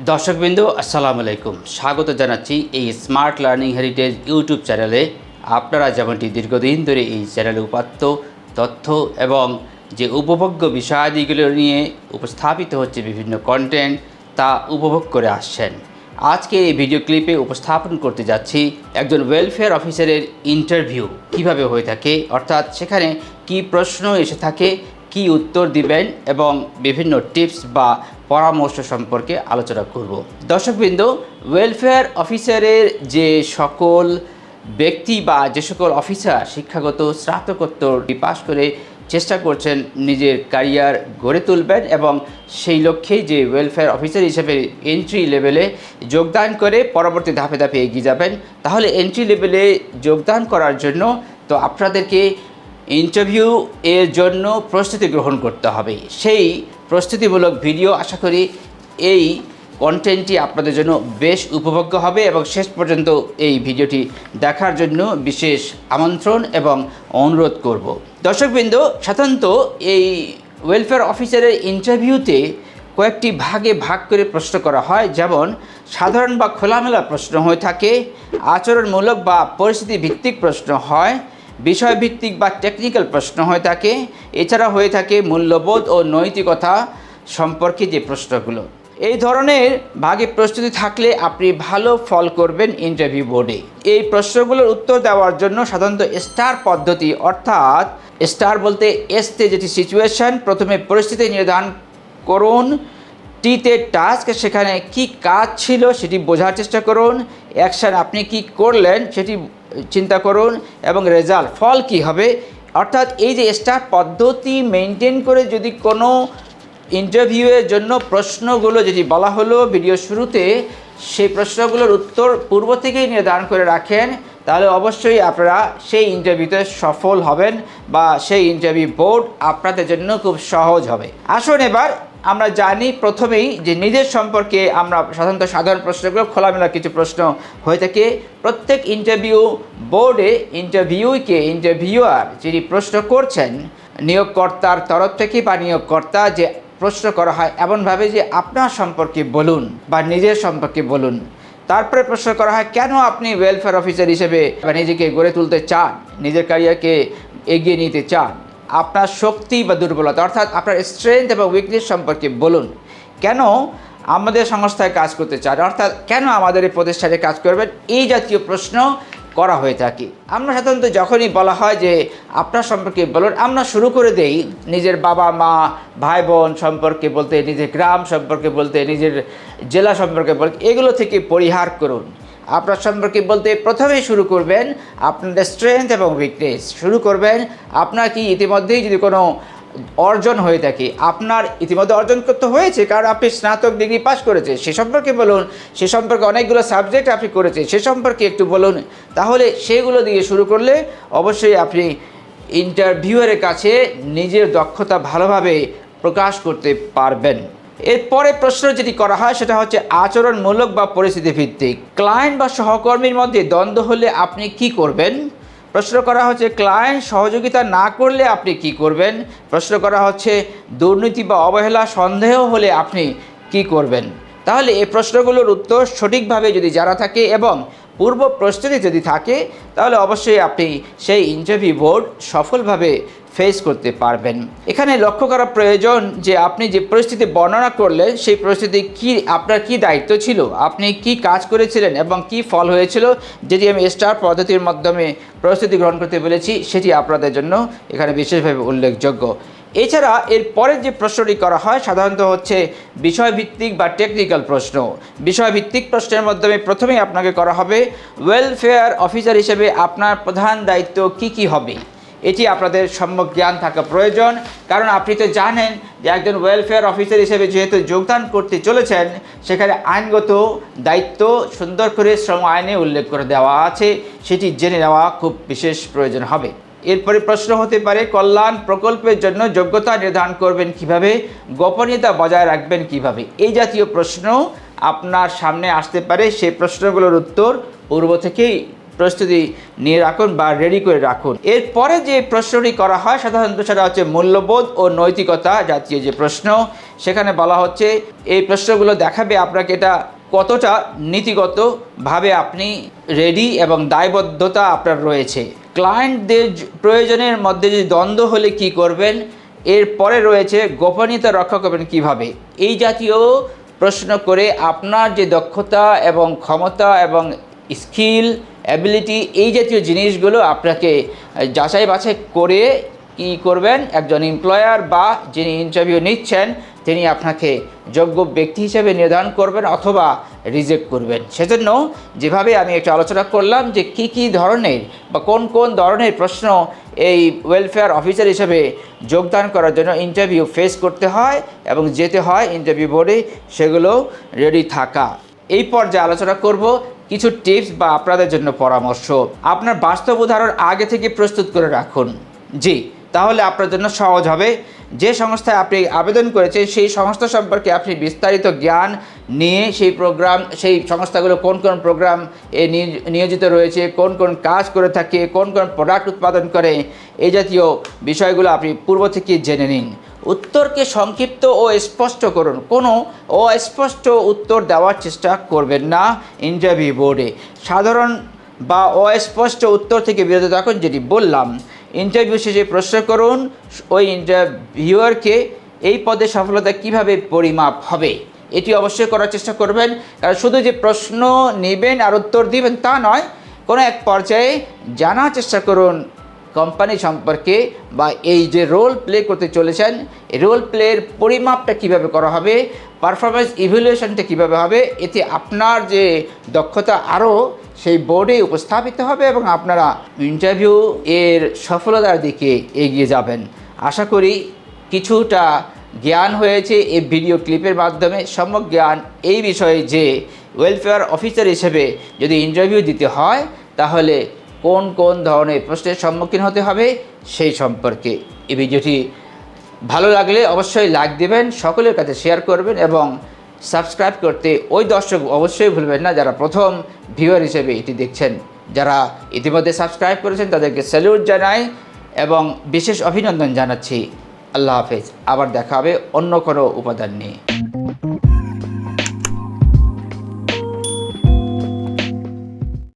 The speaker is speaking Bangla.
দর্শকবৃন্দ, আসসালামু আলাইকুম। স্বাগত জানাচ্ছি এই স্মার্ট লার্নিং হেরিটেজ ইউটিউব চ্যানেলে আপনারা যেমনটি দীর্ঘদিন ধরে এই চ্যানেলে উপাত্ত, তথ্য এবং যে উপভোগ্য বিষয়াদিগুলো নিয়ে উপস্থাপিত হচ্ছে বিভিন্ন কন্টেন্ট তা উপভোগ করে আসছেন। আজকে এই ভিডিও ক্লিপে উপস্থাপন করতে যাচ্ছি একজন ওয়েলফেয়ার অফিসারের ইন্টারভিউ কীভাবে হয়ে থাকে? অর্থাৎ সেখানে কি প্রশ্ন এসে থাকে? কি উত্তর দিবেন এবং বিভিন্ন টিপস বা পরামর্শ সম্পর্কে আলোচনা করব। দর্শকবৃন্দ ওয়েলফেয়ার অফিসারের যে সকল ব্যক্তি বা যে সকল অফিসার শিক্ষাগত স্নাতকোত্তর পাশ করে চেষ্টা করছেন নিজের ক্যারিয়ার গড়ে তুলবেন এবং সেই লক্ষ্যেই যে ওয়েলফেয়ার অফিসার হিসেবে এন্ট্রি লেভেলে যোগদান করে পরবর্তী ধাপে ধাপে এগিয়ে যাবেন। তাহলে এন্ট্রি লেভেলে যোগদান করার জন্য তো আপনাদেরকে ইন্টারভিউ এর জন্য প্রস্তুতি গ্রহণ করতে হবে। সেই প্রস্তুতিমূলক ভিডিও আশা করি এই কন্টেন্টটি আপনাদের জন্য বেশ উপভোগ্য হবে এবং শেষ পর্যন্ত এই ভিডিওটি দেখার জন্য বিশেষ আমন্ত্রণ এবং অনুরোধ করব। দর্শকবৃন্দ, সাধারণত এই ওয়েলফেয়ার অফিসারের ইন্টারভিউতে কয়েকটি ভাগে ভাগ করে প্রশ্ন করা হয়। যেমন, সাধারণ বা খোলামেলা প্রশ্ন হয়ে থাকে, আচরণমূলক বা পরিস্থিতি ভিত্তিক প্রশ্ন হয় বিষয়ভিত্তিক বা টেকনিক্যাল প্রশ্ন হয়ে থাকে। এছাড়া হয়ে থাকে মূল্যবোধ ও নৈতিকতা সম্পর্কে যে প্রশ্নগুলো। এই ধরনের ভাগে প্রস্তুতি থাকলে আপনি ভালো ফল করবেন ইন্টারভিউ বোর্ডে এই প্রশ্নগুলোর উত্তর দেওয়ার জন্য সাধারণত স্টার পদ্ধতি অর্থাৎ স্টার বলতে এসতে যেটি সিচুয়েশন প্রথমে পরিস্থিতি নির্ধারণ করুন টিতে টাস্ক সেখানে কি কাজ ছিল সেটি বোঝার চেষ্টা করুন অ্যাকশান আপনি কি করলেন সেটি চিন্তা করুন এবং রেজাল্ট, ফল কি হবে? অর্থাৎ এই যে স্টার পদ্ধতি মেনটেন করে যদি কোনো ইন্টারভিউয়ের জন্য প্রশ্নগুলো যদি বলা হলো ভিডিও শুরুতে, সেই প্রশ্নগুলোর উত্তর পূর্ব থেকেই নির্ধারণ করে রাখেন, তাহলে অবশ্যই আপনারা সেই ইন্টারভিউতে সফল হবেন বা সেই ইন্টারভিউ বোর্ড আপনাদের জন্য খুব সহজ হবে। আসুন এবার আমরা জানি প্রথমেই যে নিজের সম্পর্কে আমরা সাধারণত সাধারণ প্রশ্নগুলো খোলামেলা কিছু প্রশ্ন হয়ে থাকে। প্রত্যেক ইন্টারভিউ বোর্ডে ইন্টারভিউকে ইন্টারভিউয়ার যিনি প্রশ্ন করছেন, নিয়োগকর্তার তরফ থেকে বা নিয়োগকর্তা যে প্রশ্ন করা হয় এমনভাবে যে আপনার সম্পর্কে বলুন বা নিজের সম্পর্কে বলুন। তারপরে প্রশ্ন করা হয়, কেন আপনি ওয়েলফেয়ার অফিসার হিসেবে নিজেকে গড়ে তুলতে চান? নিজের ক্যারিয়ারকে এগিয়ে নিতে চান? আপনার শক্তি বা দুর্বলতা, অর্থাৎ আপনার স্ট্রেংথ এবং উইকনেস সম্পর্কে বলুন। কেন আমাদের সংস্থায় কাজ করতে চান? অর্থাৎ কেন আমাদের এই প্রতিষ্ঠানে কাজ করবেন? এই জাতীয় প্রশ্ন করা হয়ে থাকে। আমরা সাধারণত যখনই বলা হয় যে আপনার সম্পর্কে বলুন, আমরা শুরু করে দেই নিজের বাবা, মা, ভাই, বোন সম্পর্কে বলতে, নিজের গ্রাম সম্পর্কে বলতে, নিজের জেলা সম্পর্কে বলতে, এগুলো থেকে পরিহার করুন। আপনার সম্পর্কে বলতে প্রথমেই শুরু করবেন আপনাদের স্ট্রেংথ এবং উইকনেস শুরু করবেন আপনার কি ইতিমধ্যেই যদি কোনো অর্জন হয়ে থাকে, আপনার ইতিমধ্যে অর্জন করতে হয়েছে, কারণ আপনি স্নাতক ডিগ্রি পাস করেছে, সে সম্পর্কে বলুন, সে সম্পর্কে অনেকগুলো সাবজেক্ট আপনি করেছে, সে সম্পর্কে একটু বলুন। তাহলে সেগুলো দিয়ে শুরু করলে অবশ্যই আপনি ইন্টারভিউয়ারের কাছে নিজের দক্ষতা ভালোভাবে প্রকাশ করতে পারবেন। এরপরে প্রশ্ন যেটি করা হয়, সেটা হচ্ছে আচরণমূলক বা পরিস্থিতি ভিত্তিক ক্লায়েন্ট বা সহকর্মীর মধ্যে দ্বন্দ্ব হলে আপনি কি করবেন? প্রশ্ন করা হচ্ছে, ক্লায়েন্ট সহযোগিতা না করলে আপনি কি করবেন? প্রশ্ন করা হচ্ছে, দুর্নীতি বা অবহেলা, সন্দেহ হলে আপনি কি করবেন? তাহলে এই প্রশ্নগুলোর উত্তর সঠিকভাবে যদি জানা থাকে এবং পূর্ব প্রস্তুতি যদি থাকে, তাহলে অবশ্যই আপনি সেই ইন্টারভিউ বোর্ড সফলভাবে ফেস করতে পারবেন। এখানে লক্ষ্য করা প্রয়োজন যে আপনি যে পরিস্থিতি বর্ণনা করলেন, সেই পরিস্থিতি কি, আপনার কি দায়িত্ব ছিল? আপনি কি কাজ করেছিলেন এবং কি ফল হয়েছিল? যেটি আমি স্টার পদ্ধতির মাধ্যমে প্রস্তুতি গ্রহণ করতে বলেছি, সেটি আপনাদের জন্য এখানে বিশেষভাবে উল্লেখযোগ্য। এছাড়া এর পরের যে প্রশ্নটি করা হয়, সাধারণত হচ্ছে বিষয়ভিত্তিক বা টেকনিক্যাল প্রশ্ন। বিষয়ভিত্তিক প্রশ্নের মাধ্যমে প্রথমেই আপনাকে করা হবে ওয়েলফেয়ার অফিসার হিসেবে আপনার প্রধান দায়িত্ব কি কি হবে? এটি আপনাদের সম্যক জ্ঞান থাকা প্রয়োজন। কারণ আপনি তো জানেন যে একজন ওয়েলফেয়ার অফিসার হিসেবে যেহেতু যোগদান করতে চলেছেন, সেখানে আইনগত দায়িত্ব সুন্দর করে শ্রম আইনে উল্লেখ করে দেওয়া আছে। সেটি জেনে নেওয়া খুব বিশেষ প্রয়োজন হবে। এরপরে প্রশ্ন হতে পারে, কল্যাণ প্রকল্পের জন্য যোগ্যতা নির্ধারণ করবেন কীভাবে? গোপনীয়তা বজায় রাখবেন কীভাবে? এই জাতীয় প্রশ্ন আপনার সামনে আসতে পারে। সেই প্রশ্নগুলোর উত্তর পূর্ব থেকেই প্রস্তুতি নিয়ে রাখুন বা রেডি করে রাখুন। এরপরে যে প্রশ্নটি করা হয় সাধারণত সেটা হচ্ছে মূল্যবোধ ও নৈতিকতা জাতীয় যে প্রশ্ন, সেখানে বলা হচ্ছে, এই প্রশ্নগুলো দেখাবে আপনাকে এটা কতটা নীতিগতভাবে আপনি রেডি এবং দায়বদ্ধতা আপনার রয়েছে। ক্লায়েন্টদের প্রয়োজনের মধ্যে যদি দ্বন্দ্ব হলে কি করবেন? এরপরে রয়েছে, গোপনীয়তা রক্ষা করবেন কীভাবে? এই জাতীয় প্রশ্ন করে আপনার যে দক্ষতা এবং ক্ষমতা এবং স্কিল অ্যাবিলিটি এই জাতীয় জিনিসগুলো আপনাকে যাচাই বাছাই করে কি করবেন, একজন এমপ্লয়ার বা যিনি ইন্টারভিউ নিচ্ছেন, তিনি আপনাকে যোগ্য ব্যক্তি হিসেবে নির্ধারণ করবেন অথবা রিজেক্ট করবেন। সেজন্য যেভাবে আমি একটু আলোচনা করলাম যে কি কি ধরনের বা কোন কোন ধরনের প্রশ্ন এই ওয়েলফেয়ার অফিসার হিসেবে যোগদান করার জন্য ইন্টারভিউ ফেস করতে হয় এবং যেতে হয় ইন্টারভিউ বোর্ডে সেগুলো রেডি থাকা। এই পর্যায়ে আলোচনা করব। কিছু টিপস বা আপনাদের জন্য পরামর্শ। আপনার বাস্তব উদাহরণ আগে থেকে প্রস্তুত করে রাখুন। জি, তাহলে আপনার জন্য সহজ হবে। যে সংস্থায় আপনি আবেদন করেছেন, সেই সংস্থা সম্পর্কে আপনি বিস্তারিত জ্ঞান নিয়ে সেই প্রোগ্রাম, সেই সংস্থাগুলো কোন কোন প্রোগ্রাম এ নিয়োজ- নিয়োজিত রয়েছে, কোন কোন কাজ করে থাকে, কোন কোন প্রোডাক্ট উৎপাদন করে, এই জাতীয় বিষয়গুলো আপনি পূর্ব থেকে জেনে নিন। উত্তরকে সংক্ষিপ্ত ও স্পষ্ট করুন কোনো অস্পষ্ট উত্তর দেওয়ার চেষ্টা করবেন না ইন্টারভিউ বোর্ডে। সাধারণ বা অস্পষ্ট উত্তর থেকে বিরত থাকুন, যেটি বললাম। ইন্টারভিউ শেষে প্রশ্ন করুন, ওই ইন্টারভিউয়ারকে এই পদে সফলতা কীভাবে পরিমাপ হবে? এটি অবশ্যই করার চেষ্টা করবেন। কারণ শুধু যে প্রশ্ন নেবেন আর উত্তর দিবেন তা নয়, কোনো এক পর্যায়ে জানার চেষ্টা করুন কোম্পানি সম্পর্কে বা এই যে রোল প্লে করতে চলেছেন রোল প্লের পরিমাপটা কীভাবে করা হবে পারফরমেন্স ইভ্যালুয়েশনটা কীভাবে হবে, এতে আপনার যে দক্ষতা আরও সেই বোর্ডে উপস্থাপিত হবে এবং আপনারা ইন্টারভিউ এর সফলতার দিকে এগিয়ে যাবেন। আশা করি কিছুটা জ্ঞান হয়েছে এই ভিডিও ক্লিপের মাধ্যমে। সম্যক জ্ঞান এই বিষয়ে যে ওয়েলফেয়ার অফিসার হিসেবে যদি ইন্টারভিউ দিতে হয়, তাহলে কোন কোন ধরনের প্রশ্নের সম্মুখীন হতে হবে সেই সম্পর্কে। এই ভিডিওটি ভালো লাগলে অবশ্যই লাইক দেবেন, সকলের কাছে শেয়ার করবেন এবং সাবস্ক্রাইব করতে ওই দর্শক অবশ্যই ভুলবেন না, যারা প্রথম ভিউয়ার হিসেবে এটি দেখছেন। যারা ইতিমধ্যে সাবস্ক্রাইব করেছেন, তাদেরকে স্যালিউট জানাই এবং বিশেষ অভিনন্দন জানাচ্ছি। আল্লাহ হাফেজ, আবার দেখা হবে অন্য কোনো উপাদান নিয়ে।